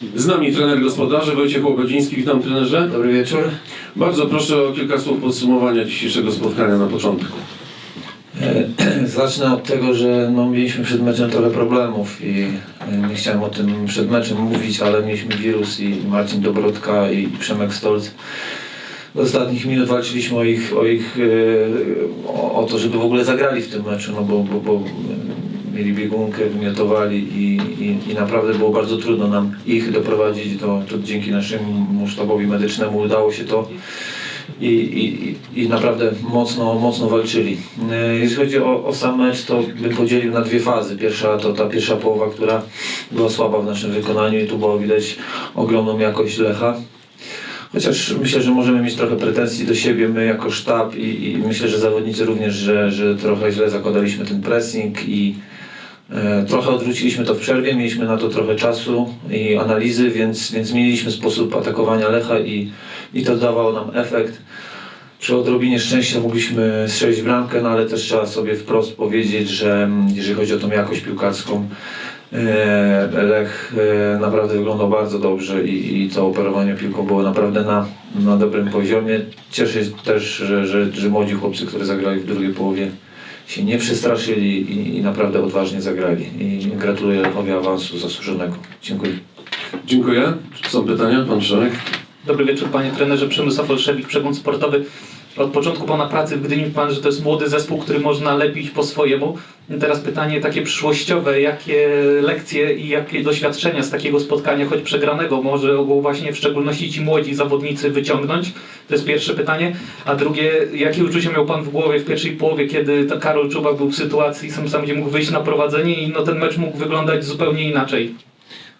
Z nami trener gospodarzy Wojciech Łogodziński. Witam trenerze. Dobry wieczór. Bardzo proszę o kilka słów podsumowania dzisiejszego spotkania na początku. E, Zacznę od tego, że no, mieliśmy przed meczem trochę problemów i e, nie chciałem o tym przed meczem mówić, ale mieliśmy wirus i Marcin Dobrodka i Przemek Stolc. Do ostatnich minut walczyliśmy o ich, o, ich e, o, to, żeby w ogóle zagrali w tym meczu, no bo, bo, bo mieli biegunkę, wymiotowali i, i, i naprawdę było bardzo trudno nam ich doprowadzić do, to dzięki naszemu sztabowi medycznemu udało się to i, i, i- naprawdę mocno, mocno walczyli. E, Jeśli chodzi o, o sam mecz, to bym podzielił na dwie fazy. Pierwsza to ta pierwsza połowa, która była słaba w naszym wykonaniu i tu było widać ogromną jakość Lecha. Chociaż myślę, że możemy mieć trochę pretensji do siebie, my jako sztab i, i myślę, że zawodnicy również, że, że trochę źle zakładaliśmy ten pressing i trochę odwróciliśmy to w przerwie, mieliśmy na to trochę czasu i analizy, więc, więc zmieniliśmy sposób atakowania Lecha i, i to dawało nam efekt. Przy odrobinie szczęścia mogliśmy strzelić bramkę, no ale też trzeba sobie wprost powiedzieć, że mm, jeżeli chodzi o tą jakość piłkarską, e, Lech e, naprawdę wyglądał bardzo dobrze i, i to operowanie piłką było naprawdę na, na dobrym poziomie. Cieszę się też, że, że, że młodzi chłopcy, którzy zagrali w drugiej połowie się nie przestraszyli i, i naprawdę odważnie zagrali. I gratuluję Lechowi awansu zasłużonego. Dziękuję. Dziękuję. Czy są pytania? Pan Przemek. Dobry wieczór panie trenerze, Przemysław Olszewik, Przegląd Sportowy. Od początku pana pracy w Gdyni pan, że to jest młody zespół, który można lepić po swojemu. Teraz pytanie takie przyszłościowe, jakie lekcje i jakie doświadczenia z takiego spotkania, choć przegranego, może mogą właśnie w szczególności ci młodzi zawodnicy wyciągnąć? To jest pierwsze pytanie. A drugie, jakie uczucia miał pan w głowie w pierwszej połowie, kiedy Karol Czubak był w sytuacji, sam sam gdzie mógł wyjść na prowadzenie i no ten mecz mógł wyglądać zupełnie inaczej?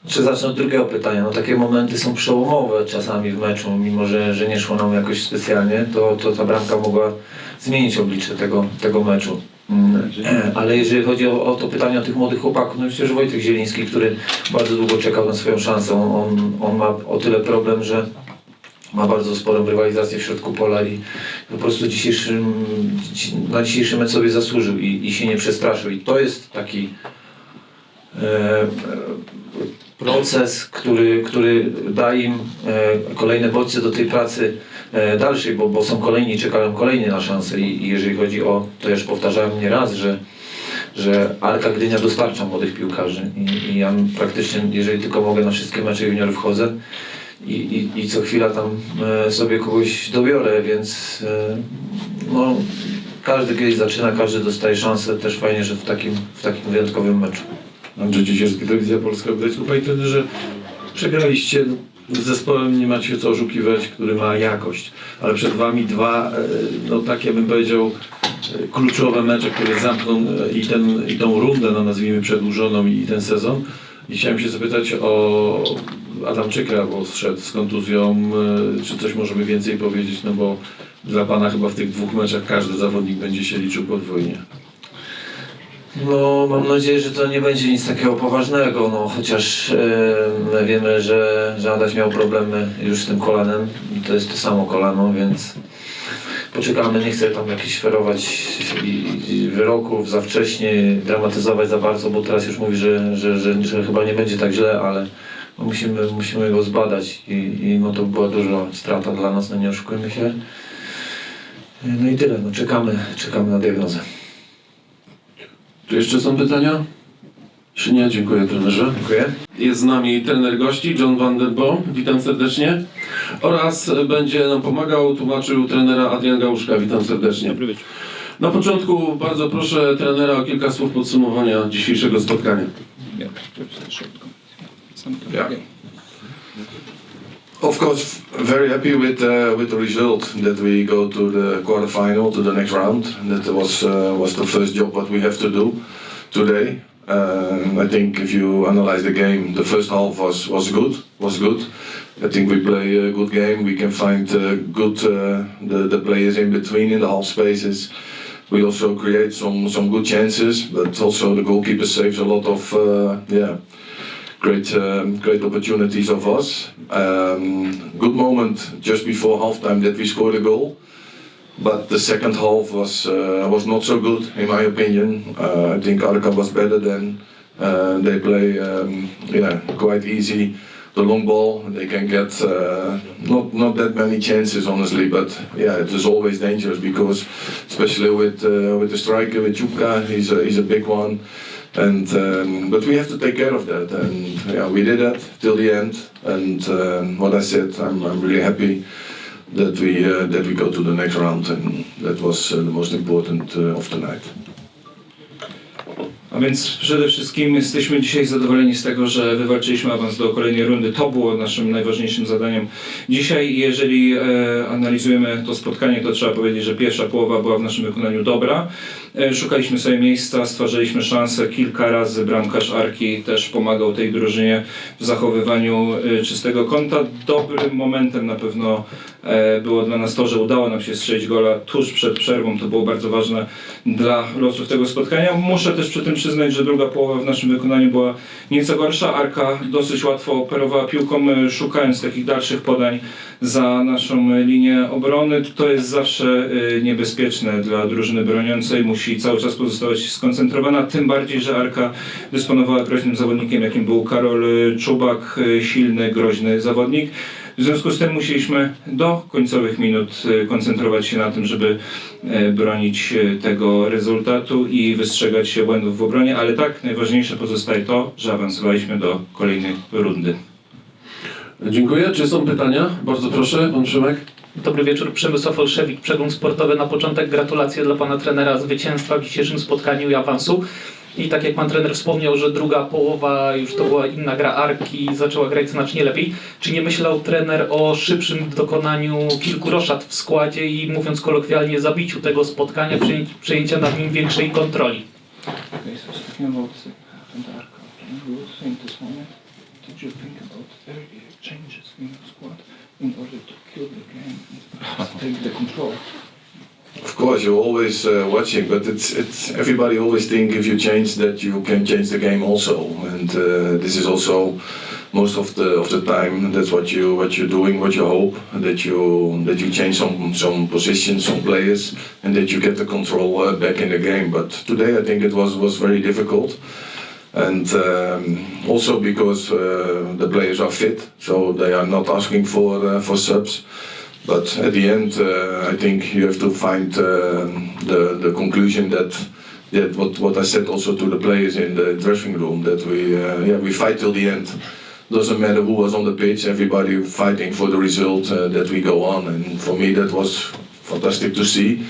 Czy zacznę od drugiego pytania? No takie momenty są przełomowe czasami w meczu, mimo że, że nie szło nam jakoś specjalnie, to, to ta bramka mogła zmienić oblicze tego, tego meczu. Mm, Ale jeżeli chodzi o, o to pytanie o tych młodych chłopaków, no myślę, że Wojtek Zieliński, który bardzo długo czekał na swoją szansę, on, on, ma o tyle problem, że ma bardzo sporą rywalizację w środku pola i po prostu dzisiejszym, dzi- na dzisiejszy mecz sobie zasłużył i, i się nie przestraszył. I to jest taki e, proces, który, który da im e, kolejne bodźce do tej pracy e, dalszej, bo, bo są kolejni, czekają kolejni na szansę i, i jeżeli chodzi o, to już powtarzałem nie raz, że, że Arka Gdynia dostarcza młodych piłkarzy. I, i ja praktycznie, jeżeli tylko mogę, na wszystkie mecze juniorów wchodzę i, i, i co chwila tam e, sobie kogoś dobiorę, więc no, każdy kiedyś zaczyna, każdy dostaje szansę, też fajnie, że w takim, w takim wyjątkowym meczu. Andrzej Ciesierski, Telewizja Polska w Gdańsku. Panie trenerze, przegraliście z zespołem, nie macie co oszukiwać, który ma jakość, ale przed wami dwa, e, no tak ja bym powiedział, e, kluczowe mecze, które zamkną e, i, ten, i tą rundę, no nazwijmy przedłużoną i ten sezon. I chciałem się zapytać o Adamczyka, bo zszedł z kontuzją, czy coś możemy więcej powiedzieć, no bo dla Pana chyba w tych dwóch meczach każdy zawodnik będzie się liczył podwójnie. No, mam nadzieję, że to nie będzie nic takiego poważnego, no, chociaż e, wiemy, że, że Adaś miał problemy już z tym kolanem to jest to samo kolano, więc poczekamy, nie chcę tam jakichś ferować wyroków za wcześnie, dramatyzować za bardzo, bo teraz już mówi, że, że, że, że chyba nie będzie tak źle, ale no, musimy, musimy go zbadać i, i no, to była duża strata dla nas, no nie oszukujmy się. No i tyle, no, czekamy, czekamy na diagnozę. Czy jeszcze są pytania? Jeśli nie, dziękuję trenerze. Dziękuję. Jest z nami trener gości, John Van der Bo. Witam serdecznie. Oraz będzie nam pomagał, tłumaczył trenera Adrian Gałuszka. Witam serdecznie. Na początku bardzo proszę trenera o kilka słów podsumowania dzisiejszego spotkania. Yeah. Of course, very happy with uh, with the result that we go to the quarterfinal, to the next round. That was uh, was the first job what we have to do today. Um, I think if you analyze the game, the first half was was good, was good. I think we play a good game. We can find uh, good uh, the the players in between in the half spaces. We also create some some good chances, but also the goalkeeper saves a lot of uh, yeah great um, great opportunities of us. Um, good moment just before halftime that we scored a goal, but the second half was uh, was not so good in my opinion. Uh, I think Arka was better than uh, they play um, yeah quite easy the long ball. They can get uh, not not that many chances, honestly. But yeah, it is always dangerous because, especially with uh, with the striker with Chuka, he's a, he's a big one. And um, but we have to take care of that, and yeah, we did that till the end. And um, what I said, I'm, I'm really happy that we uh, that we go to the next round, and that was uh, the most important uh, of tonight. Więc przede wszystkim jesteśmy dzisiaj zadowoleni z tego, że wywalczyliśmy awans do kolejnej rundy. To było naszym najważniejszym zadaniem dzisiaj. Jeżeli e, analizujemy to spotkanie, to trzeba powiedzieć, że pierwsza połowa była w naszym wykonaniu dobra. E, szukaliśmy sobie miejsca, stwarzaliśmy szanse. Kilka razy bramkarz Arki też pomagał tej drużynie w zachowywaniu e, czystego kąta. Dobrym momentem na pewno e, było dla nas to, że udało nam się strzelić gola tuż przed przerwą. To było bardzo ważne dla losów tego spotkania. Muszę też przy tym że druga połowa w naszym wykonaniu była nieco gorsza. Arka dosyć łatwo operowała piłką, e, szukając takich dalszych podań za naszą linię obrony. To jest zawsze e, niebezpieczne dla drużyny broniącej. Musi cały czas pozostawać skoncentrowana, tym bardziej, że Arka dysponowała groźnym zawodnikiem, jakim był Karol e, Czubak, silny, groźny zawodnik. W związku z tym musieliśmy do końcowych minut e, koncentrować się na tym, żeby e, bronić e, tego rezultatu i wystrzegać się błędów w obronie, ale tak najważniejsze pozostaje to, że awansowaliśmy do kolejnej rundy. Dziękuję. Czy są pytania? Bardzo proszę, pan Przemek. Dobry wieczór, Przemysław Olszewik, Przegląd Sportowy. Na początek gratulacje dla pana trenera zwycięstwa w dzisiejszym spotkaniu i awansu. I tak jak pan trener wspomniał, że druga połowa już to była inna gra Arki, zaczęła grać znacznie lepiej. Czy nie myślał trener o szybszym dokonaniu kilku roszad w składzie i mówiąc kolokwialnie zabiciu tego spotkania, przejęcia nad nim większej kontroli? Okay, so speaking about the and Arca, can you think this moment? Did you think about early changes in the squad in order to kill the game and take the control? Of course, you're always uh, watching, but it's it's everybody always think if you change that you can change the game also, and uh, this is also most of the of the time that's what you what you're doing, what you hope that you that you change some some positions, some players, and that you get the control uh, back in the game. But today I think it was was very difficult. And um, also because uh, the players are fit, so they are not asking for uh, for subs. But at the end, uh, I think you have to find um the the conclusion that that what what I said also to the players in the dressing room that we uh, yeah we fight till the end. Doesn't matter who was on the pitch, everybody fighting for the result uh, that we go on. And for me, that was fantastic to see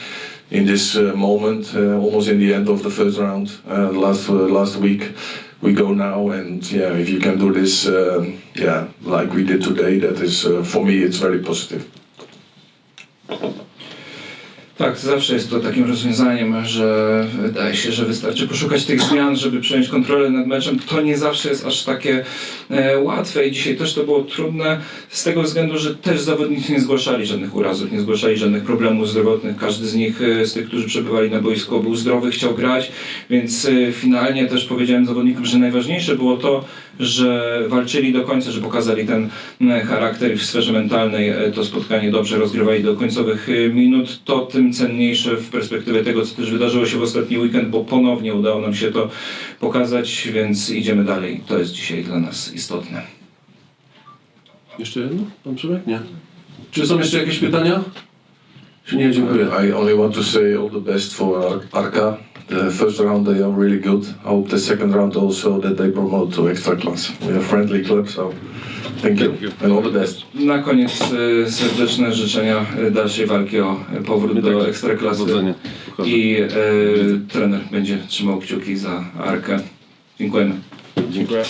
in this uh, moment, uh, almost in the end of the first round, uh, last uh, last week. We go now, and yeah, if you can do this, yeah, like we did today, that is uh, for me, it's very positive. Thank you. Tak, zawsze jest to takim rozwiązaniem, że wydaje się, że wystarczy poszukać tych zmian, żeby przejąć kontrolę nad meczem. To nie zawsze jest aż takie e, łatwe i dzisiaj też to było trudne z tego względu, że też zawodnicy nie zgłaszali żadnych urazów, nie zgłaszali żadnych problemów zdrowotnych. Każdy z nich, e, z tych, którzy przebywali na boisku, był zdrowy, chciał grać, więc e, finalnie też powiedziałem zawodnikom, że najważniejsze było to, że walczyli do końca, że pokazali ten charakter w sferze mentalnej to spotkanie dobrze rozgrywali do końcowych minut. To tym cenniejsze w perspektywie tego, co też wydarzyło się w ostatni weekend, bo ponownie udało nam się to pokazać, więc idziemy dalej. To jest dzisiaj dla nas istotne. Jeszcze jedno? Pan Przemek? Nie. Czy są jeszcze jakieś pytania? Nie? Dziękuję. I only want to say all the best for Ar- Arca. The first round they are really good. I hope the second round also that they promote to extra class. We are friendly club, so thank you and all the best. Na koniec e, serdeczne życzenia e, dalszej walki o e, powrót do ekstraklasy Powodzenia. i e, trener będzie trzymał kciuki za Arkę. Dziękujemy. Dziękuję.